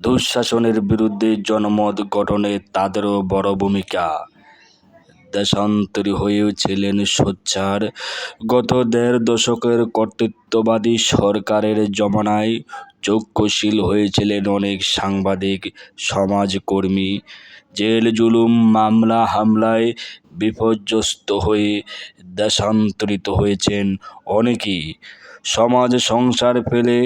দুঃশাসনের বিরুদ্ধে জনমত গঠনে তাদেরও বড় ভূমিকা। দেশান্তরী হয়েও ছিলেন সোচ্চার। গত দেড় দশকের কর্তৃত্ববাদী সরকারের জমানায় চক্ষুশীল হয়েছিলেন অনেক সাংবাদিক, সমাজকর্মী। জেল-জুলুম, মামলা-হামলায় বিপর্যস্ত হয়ে দেশান্তরিত হয়েছেন অনেকেই। সমাজ-সংসার ফেলে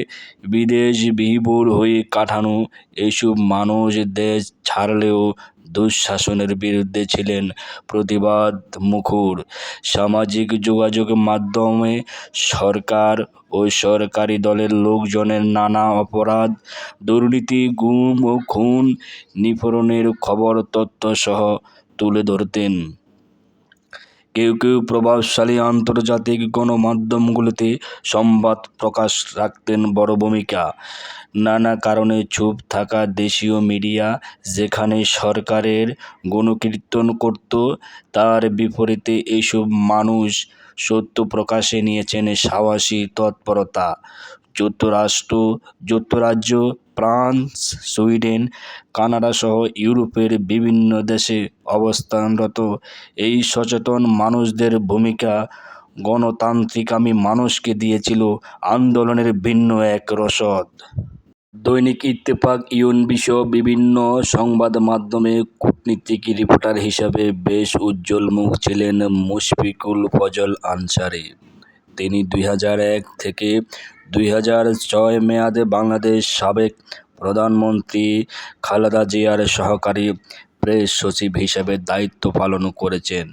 বিদেশ-বিভুঁর হয়ে কাটানো এইসব মানুষ দেশ ছাড়লেও দুঃশাসনের বিরুদ্ধে ছিলেন প্রতিবাদমুখর। সামাজিক যোগাযোগ মাধ্যমে সরকার ও সরকারি দলের লোকজনের নানা অপরাধ, দুর্নীতি, গুম ও খুন, নিপীড়নের খবর তথ্যসহ তুলে ধরতেন। কেউ কেউ প্রভাবশালী আন্তর্জাতিক গণমাধ্যমগুলোতে সংবাদ প্রকাশ রাখতেন বড় ভূমিকা। নানা কারণে চুপ থাকা দেশীয় মিডিয়া যেখানে সরকারের গুণকীর্তন করত, তার বিপরীতে এসব মানুষ সত্য প্রকাশে নিয়েছেন সাহসী তৎপরতা। যুক্তরাষ্ট্র, যুক্তরাজ্য, ফ্রান্স, সুইডেন, কানাডা সহ ইউরোপের বিভিন্ন দেশে অবস্থানরত এই সচেতন মানুষদের ভূমিকা গণতান্ত্রিকামী মানুষকে দিয়েছিল আন্দোলনের ভিন্ন এক রসদ। দৈনিক ইত্তেফাক, ইউনবিসহ বিভিন্ন সংবাদ মাধ্যমে কূটনীতিক রিপোর্টার হিসাবে বেশ উজ্জ্বল মুখ ছিলেন মুশফিকুল ফজল আনসারী। তিনি দুই এক থেকে দুই হাজার ছয় মেয়াদে বাংলাদেশ সাবেক প্রধানমন্ত্রী খালেদা জিয়ার সহকারী প্রেস সচিব হিসেবে দায়িত্ব পালন করেছেন।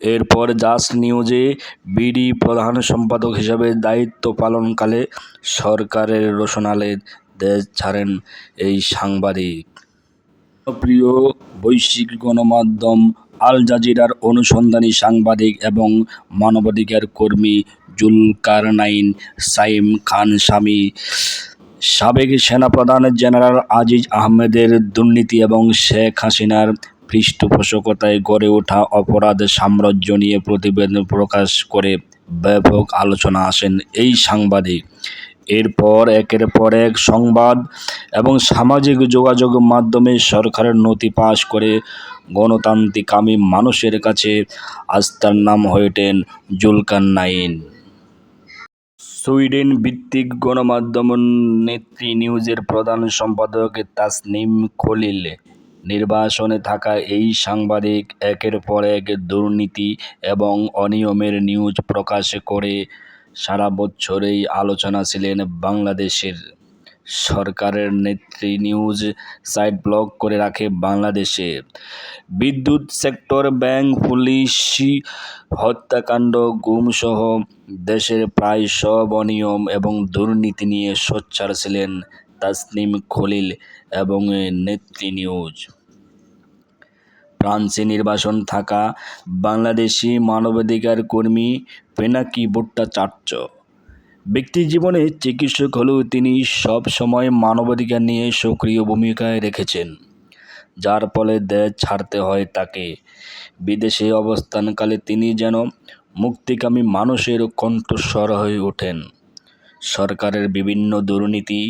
এরপর জাস্ট নিউজে বিডি প্রধান সম্পাদক হিসেবে দায়িত্ব পালনকালে সরকারের রোষানলে দেশ ছাড়েন এই সাংবাদিক। জনপ্রিয় বৈশ্বিক গণমাধ্যম আল জাজিরার অনুসন্ধানী সাংবাদিক এবং মানবাধিকার কর্মী জুলকারনাইন সাইম খান স্বামী, সাবেক সেনাপ্রধান জেনারেল আজিজ আহমেদের দুর্নীতি এবং শেখ হাসিনার পৃষ্ঠপোষকতায় গড়ে ওঠা অপরাধ সাম্রাজ্য নিয়ে প্রতিবেদন প্রকাশ করে ব্যাপক আলোচনা আসেন এই সাংবাদিক। এরপর একের পর এক সংবাদ এবং সামাজিক যোগাযোগ মাধ্যমে সরকারের নথি পাশ করে গণতান্ত্রিকামী মানুষের কাছে আস্থার নাম হয়ে ওঠেন জুলকারনাইন। সুইডেন ভিত্তিক গণমাধ্যম নেত্রী নিউজের প্রধান সম্পাদক তাসনিম খলিল। নির্বাসনে থাকা এই সাংবাদিক একের পর এক দুর্নীতি এবং অনিয়মের নিউজ প্রকাশ করে সারা বছরই আলোচনা ছিলেন বাংলাদেশের। সরকারের নেত্রী নিউজ সাইট ব্লক করে রাখে বাংলাদেশে। বিদ্যুৎ সেক্টর, ব্যাংক, পুলিশ, হত্যাকাণ্ড, গুমসহ দেশের প্রায় সব অনিয়ম এবং দুর্নীতি নিয়ে সোচ্চার ছিলেন তাসনিম খলিল এবং নেত্রী নিউজ। ফ্রান্সে নির্বাসনে থাকা বাংলাদেশি মানবাধিকার কর্মী পিনাকি ভট্টাচার্য। ব্যক্তিজীবনে চিকিৎসক হলেও তিনি সব সময় মানবাধিকার নিয়ে সক্রিয় ভূমিকায় রেখেছেন, যার ফলে দেশ ছাড়তে হয় তাকে বিদেশে অবস্থানকালে তিনি যেন মুক্তিকামী মানুষের কণ্ঠস্বর হয়ে ওঠেন। সরকারের বিভিন্ন দুর্নীতি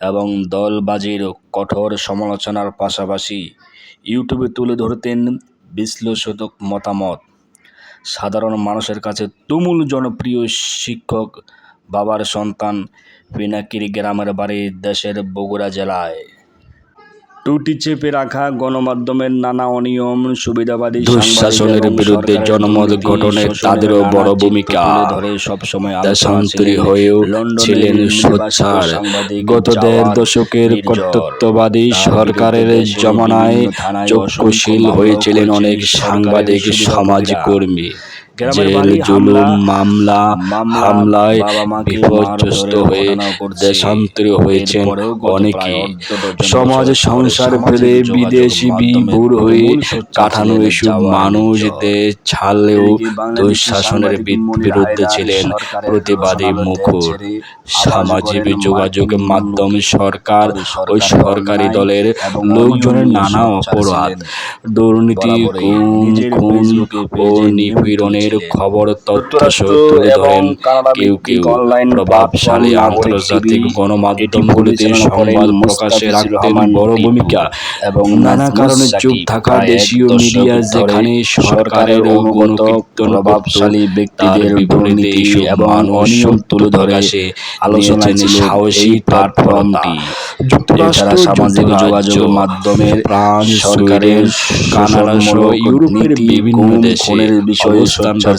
এবং দলবাজির কঠোর সমালোচনার পাশাপাশি ইউটিউবে তুলে ধরতেন বিশ্লেষণাত্মক মতামত। সাধারণ মানুষের কাছে তুমুল জনপ্রিয় শিক্ষক বাবার সন্তান পিনাকির গ্রামের বাড়ি দেশের বগুড়া জেলায়। টুটি চেপে রাখা গণমাধ্যমের নানা অনিয়ম, সুবিধাবাদী দুঃশাসনের বিরুদ্ধে জনমত গঠনে তাদেরও বড় ভূমিকা। ধরে সবসময় দেশান্তরী হয়েও ছিলেন সোচ্চার। গত দেড় দশকের কর্তৃত্ববাদী সরকারের জমানায় চক্ষুশীল হয়েছিলেন অনেক সাংবাদিক, সমাজকর্মী। জেল-জুলুম, মামলা-হামলায় বিপর্যস্ত হয়ে দেশান্তরী হয়েছেন অনেকেই। সমাজ-সংসার ফেলে বিদেশ-বিভুঁর হয়ে কাটানো এসব মানুষ দেশ ছাড়লেও দুঃশাসনের বিরুদ্ধে ছিলেন প্রতিবাদমুখর। সামাজিক যোগাযোগ মাধ্যমে সরকার ও সরকারি দলের লোকজনের নানা অপরাধ, দুর্নীতি, গুম, খুন ও নিপীড়নের দেশের খবর তথ্য তুলে ধরেন কেউ কেউ। অনলাইন প্রভাবশালী আন্তর্জাতিক গণমাধ্যমগুলিতে সংবাদ প্রকাশে রাখতেন বড় ভূমিকা। এবং নানা কারণে চুপ থাকা দেশীয় মিডিয়া যেখানে সরকারের প্রভাবশালী ব্যক্তিদের দুর্নীতি এবং অনিয়ম তুলে ধরে প্রকাশে আলোচনায় সাহসী প্ল্যাটফর্মটি এছাড়া সামাজিক যোগাযোগ মাধ্যমের ফ্রান্স সরকারের কানাডা সহ ইউরোপের বিভিন্ন গুম, দেশে খুনের বিষয়ে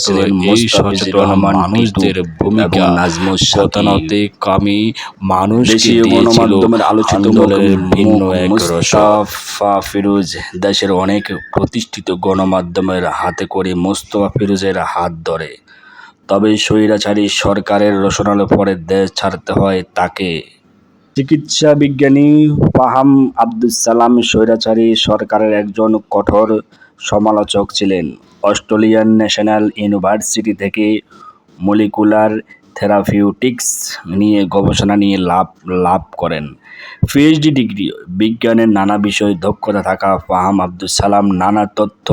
ছিলেন এই সচেতন মানুষদের ভূমিকা নাজমুস কামি দেশীয় গণমাধ্যমের আলোচিত ভিন্ন এক মুস্তাফা ফিরোজ দেশের অনেক প্রতিষ্ঠিত গণমাধ্যমের হাতে করে মোস্তফা ফিরোজের হাত ধরে। তবে স্বৈরাচারী সরকারের রোশনালে পরে দেশ ছাড়তে হয় তাকে। চিকিৎসা বিজ্ঞানী ফাহাম আব্দুস সালাম স্বৈরাচারী সরকারের একজন কঠোর সমালোচক ছিলেন। অস্ট্রেলিয়ান ন্যাশনাল ইউনিভার্সিটি থেকে মলিকুলার থেরাপিউটিক্স নিয়ে গবেষণা নিয়ে লাভ লাভ করেন। পিএইচডি ডিগ্রি, বিজ্ঞানের নানা বিষয়ে দক্ষতা থাকা ফাহাম আব্দুল সালাম নানা তথ্য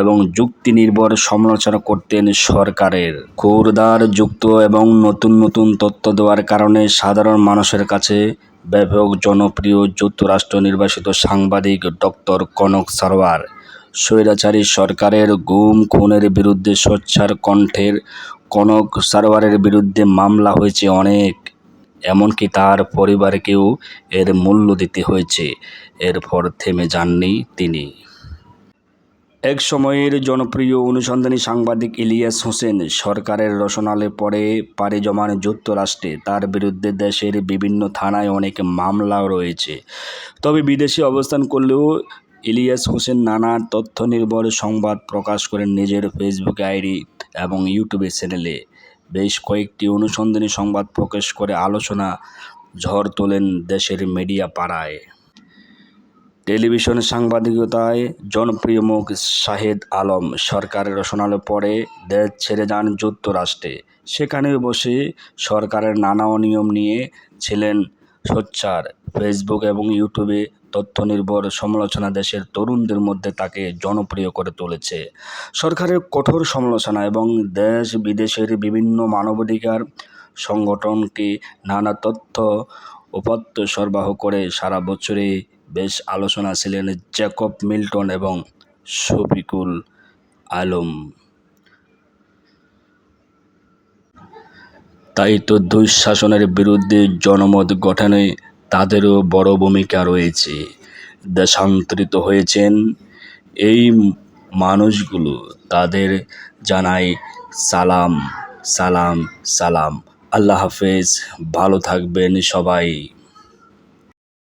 এবং যুক্তি নির্ভর সমালোচনা করতেন সরকারের। খুরদার যুক্ত এবং নতুন নতুন তথ্য দেওয়ার কারণে সাধারণ মানুষের কাছে ব্যাপক জনপ্রিয় যুক্তরাষ্ট্র নির্বাসিত সাংবাদিক ডক্টর কনক সারওয়ার স্বৈরাচারী সরকারের গুম, খুনের বিরুদ্ধে সোচ্চার কণ্ঠের কনক সারওয়ারের বিরুদ্ধে মামলা হয়েছে অনেক। এমনকি তার পরিবারকেও এর মূল্য দিতে হয়েছে। এরপর থেমে যাননি তিনি। এক সময়ের জনপ্রিয় অনুসন্ধানী সাংবাদিক ইলিয়াস হোসেন সরকারের রসনালে পরে পাড়ি জমান যুক্তরাষ্ট্রে। তার বিরুদ্ধে দেশের বিভিন্ন থানায় অনেক মামলা রয়েছে। তবে বিদেশে অবস্থান করলেও ইলিয়াস হোসেন নানা তথ্য নির্ভর সংবাদ প্রকাশ করেন নিজের ফেসবুক আইডি এবং ইউটিউবে চ্যানেলে। বেশ কয়েকটি অনুসন্ধানী সংবাদ প্রকাশ করে আলোচনা ঝড় তোলেন দেশের মিডিয়া পাড়ায়। টেলিভিশন সাংবাদিকতায় জনপ্রিয় মুখ শাহেদ আলম সরকারের রসনালে পরে দেশ ছেড়ে যান যুক্তরাষ্ট্রে। সেখানে বসে সরকারের নানা অনিয়ম নিয়ে ছিলেন সোচ্চার। ফেসবুক এবং ইউটিউবে তথ্য নির্ভর সমালোচনা দেশের তরুণদের মধ্যে তাকে জনপ্রিয় করে তুলেছে। সরকারের কঠোর সমালোচনা এবং দেশ বিদেশের বিভিন্ন মানবাধিকার সংগঠনকে নানা তথ্য উপাত্ত সরবরাহ করে সারা বছরে বেশ আলোচনা ছিলেন জ্যাকব মিল্টন এবং শফিকুল আলম। তাই তো দুঃশাসনের বিরুদ্ধে জনমত গঠনে তাদেরও বড় ভূমিকা রয়েছে। দেশান্তরিত হয়েছেন এই মানুষগুলো। তাদের জানাই সালাম সালাম সালাম। আল্লাহ হাফেজ, ভালো থাকবেন সবাই।